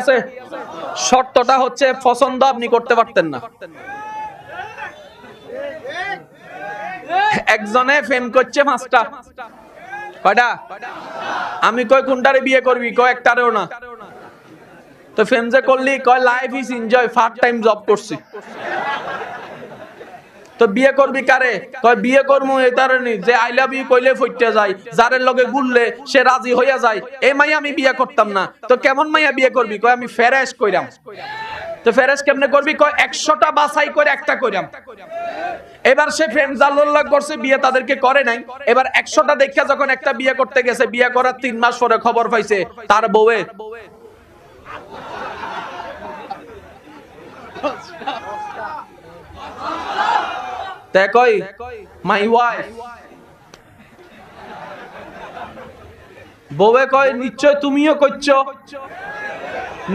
আছে। শর্তটা হচ্ছে পছন্দ আপনি করতে পারতেন না। একজনে ফেম করছে মাস্টার কয়টা? আমি কই কোনটারে বিয়ে করবি? কয় একটারেও না। তো ফেম যে করলি, কয় life is enjoy first time job করছি। তো বিয়ে করবি কারে? কয়, বিয়ে করমু এই কারণে যে আই লাভ ইউ কইলে ফইটে যায়, যারের লগে গুললে সে রাজি হইয়া যায়। এই মাইয়া আমি বিয়ে করতাম না। তো কেমন মাইয়া বিয়ে করবি? কয়, আমি ফেরেশ কইরাম। তো ফেরেশ কেমনে করবি? কয়, একশোটা বাছাই করে একটা কইরাম। এবার সে ফ্রেন্ড জাল্লাহ করছে, বিয়ে তাদেরকে করে নাই। এবার একশোটা দেখা যখন একটা বিয়ে করতে গেছে, বিয়ে করার তিন মাস পরে খবর পাইছে, তার বউয়ে। তে মাই বউয়ে কয় নিশ্চয় তুমিও করছ